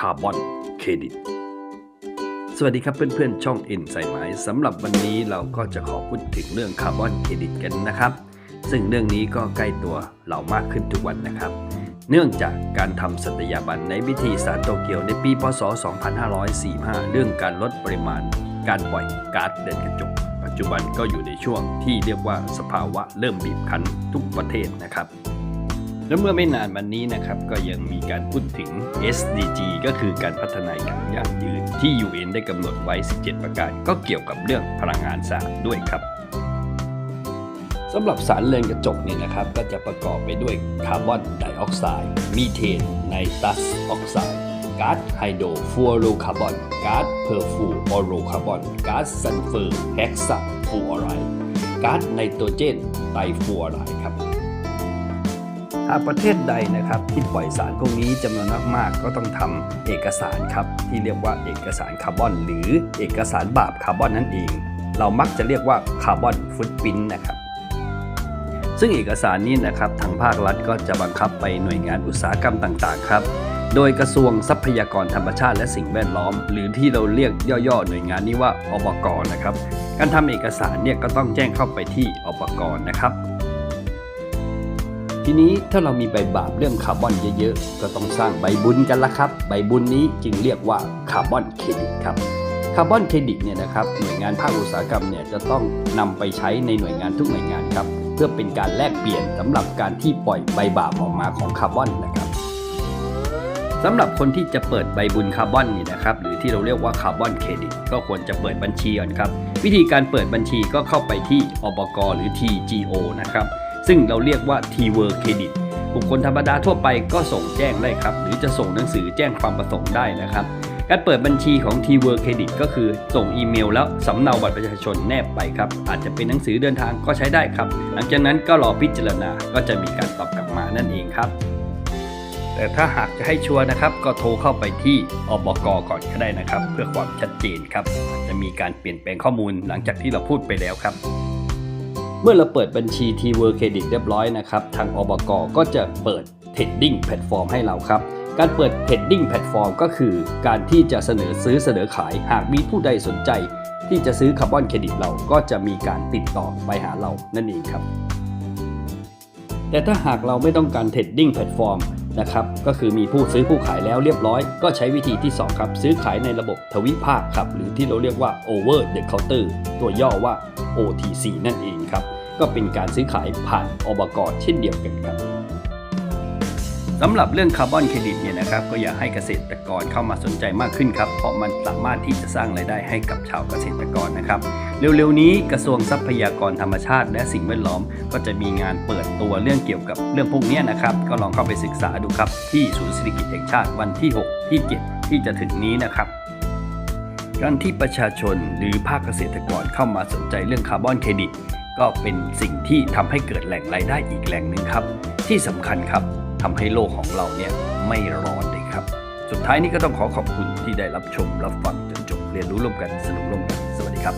คาร์บอนเครดิต สวัสดีครับเพื่อนๆ ช่องอินใส่ไม้สำหรับวันนี้เราก็จะขอพูดถึงเรื่องคาร์บอนเครดิตกันนะครับ ซึ่งเรื่องนี้ก็ใกล้ตัวเรามากขึ้นทุกวันนะครับ เนื่องจากการทำสัตยาบันในวิธีสารโตเกียวในปี พศ 2545 เรื่องการลดปริมาณ การปล่อยก๊าซเรือนกระจก ปัจจุบันก็อยู่ในช่วงที่เรียกว่าสภาวะเริ่มบีบคั้นทุกประเทศนะครับ และเมื่อไม่นานมานี้นะครับก็ยังมีการพูดถึง SDG ก็คือการพัฒนาอย่างยั่งยืนที่ UN ได้กำหนดไว้ 17 ประการ ก็เกี่ยวกับเรื่องพลังงานสะอาดด้วยครับสำหรับสารเรือนกระจกเนี่ยนะครับ ก็จะประกอบไปด้วยคาร์บอนไดออกไซด์มีเทนไนตรัสออกไซด์ก๊าซไฮโดรฟลูอโรคาร์บอนก๊าซเพอร์ฟูออโรคาร์บอนก๊าซซัลเฟอร์เฮกซาฟูออไรด์ก๊าซไนโตรเจนไตรฟูออไรด์ครับ ประเทศใดนะครับที่ปล่อยสารพวกนี้จำนวนมากๆก็ต้องทำเอกสารครับที่เรียกว่าเอกสารคาร์บอน หรือเอกสารบาปคาร์บอนนั่นเอง เรามักจะเรียกว่าคาร์บอนฟุตพิ้นนะครับซึ่งเอกสารนี้นะครับทางภาครัฐก็จะบังคับไปหน่วยงานอุตสาหกรรมต่างๆครับโดยกระทรวงทรัพยากรธรรมชาติและสิ่งแวดล้อม หรือที่เราเรียกย่อๆหน่วยงานนี้ว่าอบกนะครับ การทำเอกสารเนี่ยก็ต้องแจ้งเข้าไปที่อบกนะครับ ทีนี้ถ้าเรามีใบบาปเรื่องคาร์บอนเยอะๆ ก็ต้องสร้างใบบุญกันละครับ ใบบุญนี้จึงเรียกว่าคาร์บอนเครดิตครับคาร์บอนเครดิตเนี่ยนะครับหน่วยงานภาคอุตสาหกรรมเนี่ยจะต้องนำไปใช้ในหน่วยงานทุกหน่วยงานครับเพื่อเป็นการแลกเปลี่ยนสำหรับการที่ปล่อยใบบาปออกมาของคาร์บอนนะครับสำหรับคนที่จะเปิดใบบุญคาร์บอนนี่นะครับหรือที่เราเรียกว่าคาร์บอนเครดิตก็ควรจะเปิดบัญชีก่อนครับ วิธีการเปิดบัญชีก็เข้าไปที่อบก หรือ TGO นะครับ ซึ่งเราเรียกว่า t w o r Credit บุคคลธรรมดาทั่วไปก็ส่งแจ้งได้ครับ หรือจะส่งหนังสือแจ้งความประสงค์ได้นะครับ การเปิดบัญชีของ t w o r Credit ก็คือส่งอีเมลแล้วสำเนาบัตรประชาชนแนบไปครับ อาจจะเป็นหนังสือเดินทางก็ใช้ได้ครับ หลังจากนั้นก็รอพิจารณาก็จะมีการตอบกลับมานั่นเองครับแต่ถ้าหากจะให้ชัวร์นะครับ ก็โทรเข้าไปที่อบกก่อนก็ได้นะครับ เพื่อความชัดเจนครับ จะมีการเปลี่ยนแปลงข้อมูลหลังจากที่เราพูดไปแล้วครับ เมื่อเราเปิดบัญชี t w o r Credit เรียบร้อยนะครับ ทางอบกก็จะเปิด Trading Platform ให้เราครับ การเปิด Trading Platform ก็คือการที่จะเสนอซื้อเสนอขายหากมีผู้ใดสนใจ ที่จะซื้อคาร์บอนเครดิตเราก็จะมีการติดต่อไปหาเรานั่นเองครับ แต่ถ้าหากเราไม่ต้องการ Trading Platform นะครับ ก็คือมีผู้ซื้อผู้ขายแล้วเรียบร้อย ก็ใช้วิธีที่ 2 ครับ ซื้อขายในระบบทวิภาคครับ หรือที่เราเรียกว่า Over the Counter ตัวย่อว่า OTC นั่นเองครับ ก็เป็นการซื้อขายผ่านอบกเช่นเดียวกันครับสำหรับเรื่องคาร์บอนเครดิตเนี่ยนะครับก็อยากให้เกษตรกรเข้ามาสนใจมากขึ้นครับ เพราะมันสามารถที่จะสร้างรายได้ให้กับชาวเกษตรกรนะครับ เร็วๆนี้กระทรวงทรัพยากรธรรมชาติ และสิ่งแวดล้อม ก็จะมีงานเปิดตัวเรื่องเกี่ยวกับเรื่องพวกนี้นะครับ ก็ลองเข้าไปศึกษาดูครับที่ศูนย์เศรษฐกิจแห่งชาติวันที่ 6 ที่ 7 ที่จะถึงนี้นะครับ การที่ประชาชนหรือภาคเกษตรกรเข้ามาสนใจเรื่องคาร์บอนเครดิต ก็เป็นสิ่งที่ทำให้เกิดแหล่งรายได้อีกแหล่งหนึ่งครับ ที่สำคัญครับทำให้โลกของเราเนี่ยไม่ร้อนเลยครับ สุดท้ายนี้ก็ต้องขอขอบคุณที่ได้รับชมรับฟังจนจบเรียนรู้ร่วมกันสนุกร่วมกัน สวัสดีครับ